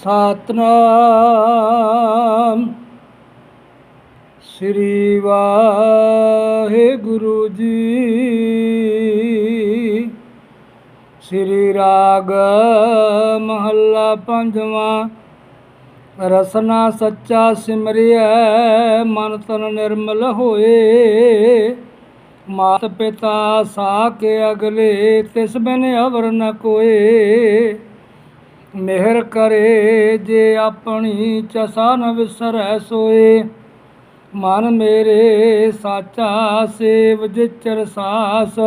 ਸਤਨਾਮ। ਸ੍ਰੀ ਵਾਹਿਗੁਰੂ ਜੀ। ਸ੍ਰੀ ਰਾਗ ਮਹੱਲਾ ਪੰਜਵਾਂ। ਰਸਨਾ ਸੱਚਾ ਸਿਮਰਿਐ, ਮਨ ਤਨ ਨਿਰਮਲ ਹੋਏ। ਮਾਤ ਪਿਤਾ ਸਾ ਅਗਲੇ, ਤਿਸ ਬਿਨ ਅਵਰ ਨ ਕੋਏ। ਮਿਹਰ ਕਰੇ ਜੇ ਆਪਣੀ ਚਸਾ ਨ ਵਿਸਰੈ ਸੋਏ। ਮਨ ਮੇਰੇ ਸਾਚਾ ਸੇਵ ਜਿਚਰ ਸਾਸ।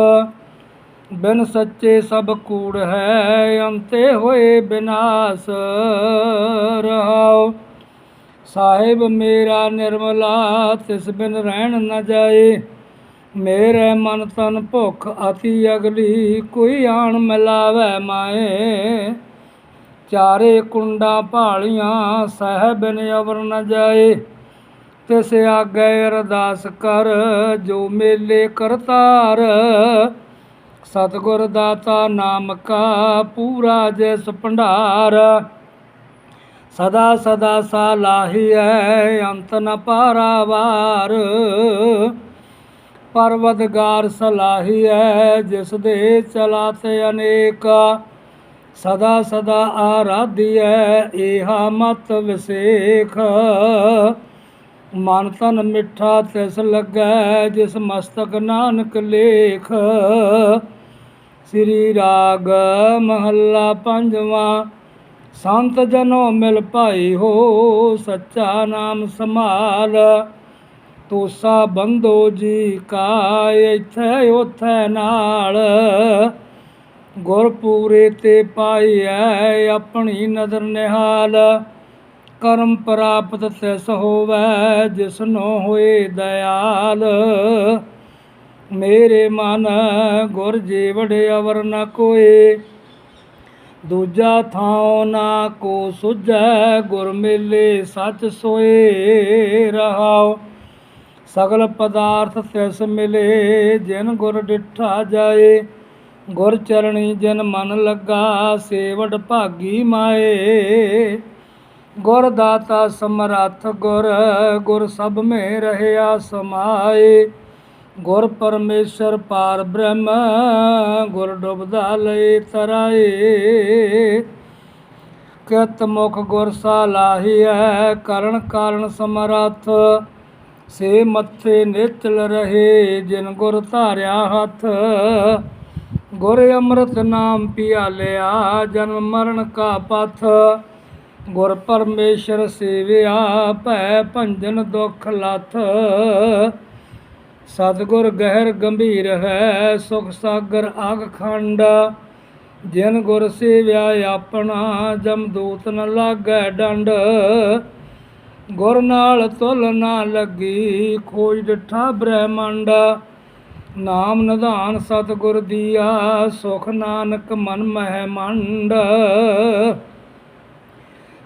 ਬਿਨ ਸੱਚੇ ਸਭ ਕੂੜ ਹੈ, ਅੰਤੇ ਹੋਏ ਬਿਨਾਸ਼। ਰਹਾਉ, ਸਾਹਿਬ ਮੇਰਾ ਨਿਰਮਲਾ, ਤਿਸ ਬਿਨ ਰਹਿਣ ਨ ਜਾਏ। ਮੇਰੇ ਮਨ ਤਨ ਭੁਖ, ਅਤੀ ਅਗਲੀ ਕੋਈ ਆਣ ਮਿਲਾਵੇ ਮਾਏ। ਚਾਰੇ ਕੁੰਡਾ ਭਾਲੀਆਂ, ਸਾਹਿਬ ਨੇ ਅਵਰ ਨ ਜਾਏ। ਤਿਸ ਆਗੇ ਅਰਦਾਸ ਕਰ, ਜੋ ਮੇਲੇ ਕਰਤਾਰ ਸਤਿਗੁਰ ਦਾਤਾ ਨਾਮ ਕਾ ਪੂਰਾ ਜਿਸ ਭੰਡਾਰ। ਸਦਾ ਸਦਾ ਸਾਲਾਹੀਐ ਅੰਤ ਨ ਪਾਰਾਵਾਰ। ਪਰਵਦਗਾਰ ਸਲਾਹੀਐ, ਜਿਸ ਦੇ ਚਲਾਤੇ ਅਨੇਕ। ਸਦਾ ਸਦਾ ਆਰਾਧਿਐ, ਏਹਾ ਮਤ ਵਿਸੇਖ। ਮਨ ਤਨ ਮਿੱਠਾ ਤਿਸ ਲੱਗੈ, ਜਿਸ ਮਸਤਕ ਨਾਨਕ ਲੇਖ। ਸ੍ਰੀ ਰਾਗ ਮਹੱਲਾ ਪੰਜਵਾਂ, ਸੰਤ ਜਨੋ ਮਿਲ ਭਾਈ ਹੋ, ਸੱਚਾ ਨਾਮ ਸੰਭਾਲ। ਤੋਸਾ ਬੰਦੋ ਜੀ ਕਾ ਇਥੈ ਉਥੇ ਨਾਲ। ਗੁਰ ਪੂਰੇ ਤੇ ਪਾਈਐ ਆਪਣੀ ਨਦਰ ਨਿਹਾਲ। ਕਰਮ ਪ੍ਰਾਪਤ ਤਿਸ ਹੋਵੈ ਜਿਸਨੋ ਹੋਏ ਦਇਆਲ। ਮੇਰੇ ਮਨ ਗੁਰ ਜੀਵੜ ਅਵਰ ਨ ਕੋਏ। ਦੂਜਾ ਥਾਉ ਨਾ ਕੋ ਸੁਝੈ, ਗੁਰ ਮਿਲੇ ਸੱਚ ਸੋਏ ਰਹਾਓ ਸਗਲ ਪਦਾਰਥ ਤਿਸ ਮਿਲੇ, ਜਿਨ ਗੁਰ ਡਿਠਾ ਜਾਏ। ਗੁਰ ਚਰਣੀ ਜਿਨ ਮਨ ਲੱਗਾ ਸੇਵੜ ਭਾਗੀ ਮਾਏ। ਗੁਰ ਦਾਤਾ ਸਮਰੱਥ ਗੁਰ ਗੁਰ ਸਭ ਮੇ ਰਹਿਆ ਸਮਾਏ। ਗੁਰ ਪਰਮੇਸ਼ਰ ਪਾਰ ਬ੍ਰਹਮ, ਗੁਰ ਡੁਬਦਾ ਲਈ ਤਰਾਏ। ਕਿਤ ਮੁਖ ਗੁਰ ਸਾਲਾਹੀਐ ਕਰਨ ਕਾਰਨ ਸਮਰੱਥ। ਸੇ ਮੱਥੇ ਨਿਚਲ ਰਹੇ, ਜਿਨ ਗੁਰ ਧਾਰਿਆ ਹੱਥ। ਗੁਰ ਅੰਮ੍ਰਿਤ ਨਾਮ ਪਿਆਲਿਆ, ਜਨਮ ਮਰਨ ਕਾ ਪਥ। ਗੁਰ ਪਰਮੇਸ਼ਰ ਸੇਵਿਆ, ਭੈ ਭੰਜਨ ਦੁਖ ਲਥ। ਸਤਿਗੁਰ ਗਹਿਰ ਗੰਭੀਰ ਹੈ, ਸੁਖ ਸਾਗਰ ਅਗ ਖੰਡ। ਜਿਨ ਗੁਰ ਸੇਵਿਆ ਆਪਣਾ ਜਮਦੂਤ ਨ ਲਾਗੈ ਡੰਡ। ਗੁਰ ਨਾਲ ਤੁਲ ਨਾ ਲੱਗੀ, ਖੋਜ ਡਿਠਾ ਬ੍ਰਹਮੰਡ। ਨਾਮ ਨਿਧਾਨ ਸਤਿਗੁਰ ਦੀਆ, ਸੁਖ ਨਾਨਕ ਮਨ ਮਹਿ ਮੰਡ।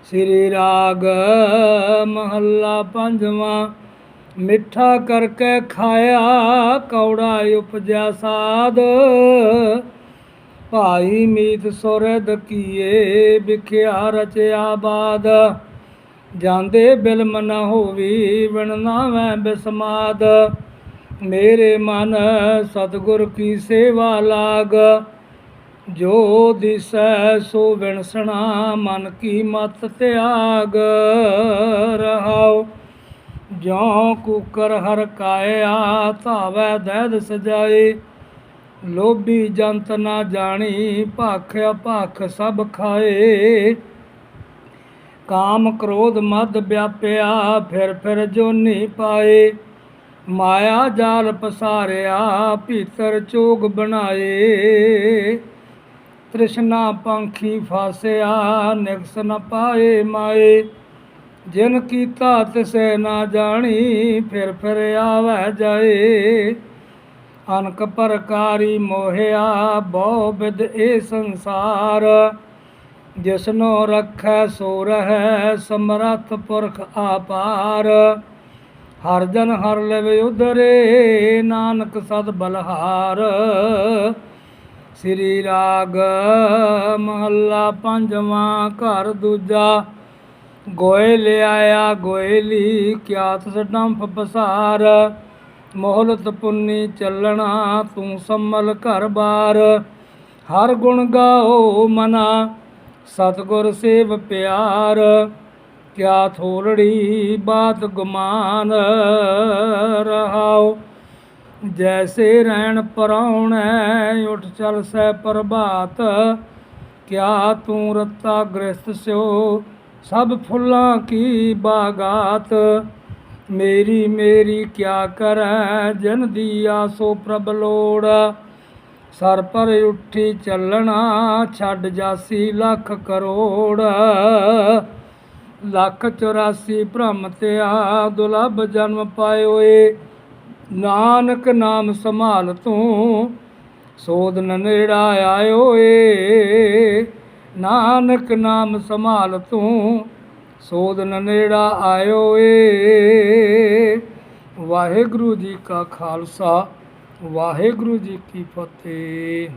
ਸ੍ਰੀ ਰਾਗ ਮਹੱਲਾ ਪੰਜਵਾਂ, ਮਿੱਠਾ ਕਰਕੇ ਖਾਇਆ ਕੌੜਾ ਉਪਜਿਆ ਸਾਧ। ਭਾਈ ਮੀਤ ਸੁਰਦ ਕੀਏ ਵਿਖਿਆ ਰਚਿਆ ਬਾਦ। ਜਾਂਦੇ ਬਿਲਮ ਨ ਹੋਵੀ ਵਿਣ ਨਾਵੇਂ ਬਿਸਮਾਦ। ਮੇਰੇ ਮਨ ਸਤਿਗੁਰ ਕੀ ਸੇਵਾ ਲਾਗ? ਜੋ ਦਿਸੈ ਸੋ ਵਿਣਸਣਾ, ਮਨ ਕੀ ਮਤ ਤਿਆਗ? ਰਹਾਉ ਜੋ ਕੂਕਰ ਹਰ ਕਾਇਆ, ਧਾਵੈ ਦੈਦ ਸਜਾਏ। ਲੋਭੀ ਜੰਤ ਨਾ ਜਾਣੀ, ਭਖ ਅਭਖ ਸਭ ਖਾਏ। ਕਾਮ ਕ੍ਰੋਧ ਮਦ ਵਿਆਪਿਆ, ਫਿਰ ਫਿਰ ਜੋਨੀ ਪਾਏ। ਮਾਇਆ ਜਾਲ ਪਸਾਰਿਆ, ਭੀਤਰ ਚੋਗ ਬਣਾਏ। ਤ੍ਰਿਸ਼ਨਾ ਪੰਖੀ ਫਾਸਿਆ, ਨਿਕਸ ਨ ਪਾਏ ਮਾਏ। ਜਿਨ ਕੀਤਾ ਤਿਸੈ ਨਾ ਜਾਣੀ, ਫਿਰ ਫਿਰ ਆਵੈ ਜਾਏ। ਅਨਕ ਪ੍ਰਕਾਰੀ ਮੋਹਿਆ ਬਹੁ ਵਿਦ ਏ ਸੰਸਾਰ। ਜਿਸਨੋ ਰੱਖੈ ਸੋ ਰਹੈ, ਸਮਰੱਥ ਪੁਰਖ ਆਪਾਰ। ਹਰ ਜਨ ਹਰ ਲਵੇ ਉਧਰੇ, ਨਾਨਕ ਸਦ ਬਲਹਾਰ। ਸ੍ਰੀ ਰਾਗ ਮਹੱਲਾ ਪੰਜਵਾਂ, ਘਰ ਦੂਜਾ। ਗੋਏ ਲਿਆਇਆ ਗੋਇਲੀ, ਕਿਆਤ ਸਡੰਫ ਪਸਾਰ। ਮੋਹਲਤ ਪੁੰਨੀ ਚੱਲਣਾ, ਤੂੰ ਸੰਮਲ ਘਰ ਬਾਰ। ਹਰ ਗੁਣ ਗਾਓ ਮਨਾ, ਸਤਗੁਰ ਸੇਵ ਪਿਆਰ। ਕਿਆ ਥੋੜੜੀ ਬਾਤ ਗੁਮਾਨ ਰਹਾਓ? ਜੈਸੇ ਰਹਿਣ ਪਰਾਉਣੈ ਉਠ ਚਲ ਸੈ ਪ੍ਰਭਾਤ, ਕਿਆ ਤੂੰ ਰਤਾ ਗ੍ਰਸਤ ਸਿਓ? ਸਭ ਫੁੱਲਾਂ ਕੀ ਬਾਗਾਤ? ਮੇਰੀ ਮੇਰੀ ਕਿਆ ਕਰੈ, ਜਨ ਦੀਆ ਸੋ ਪ੍ਰਭ ਲੋੜ? ਸਰ ਪਰ ਉੱਠੀ ਚੱਲਣਾ, ਛੱਡ ਜਾਸੀ ਲੱਖ ਕਰੋੜ। ਲੱਖ 84 ਭ੍ਰਮ ਤਿਆ ਦੁਲਭ ਜਨਮ ਪਾਇਓ ਏ ਨਾਨਕ ਨਾਮ ਸੰਭਾਲ ਤੂੰ, ਸੋਧ ਨੇੜਾ ਆਇਓ ਏ ਨਾਨਕ ਨਾਮ ਸੰਭਾਲ ਤੂੰ, ਸੋਧ ਨ ਨੇੜਾ ਆਇਓ ਏ ਵਾਹਿਗੁਰੂ ਜੀ ਕਾ ਖਾਲਸਾ, ਵਾਹਿਗੁਰੂ ਜੀ ਕੀ ਫਤਿਹ।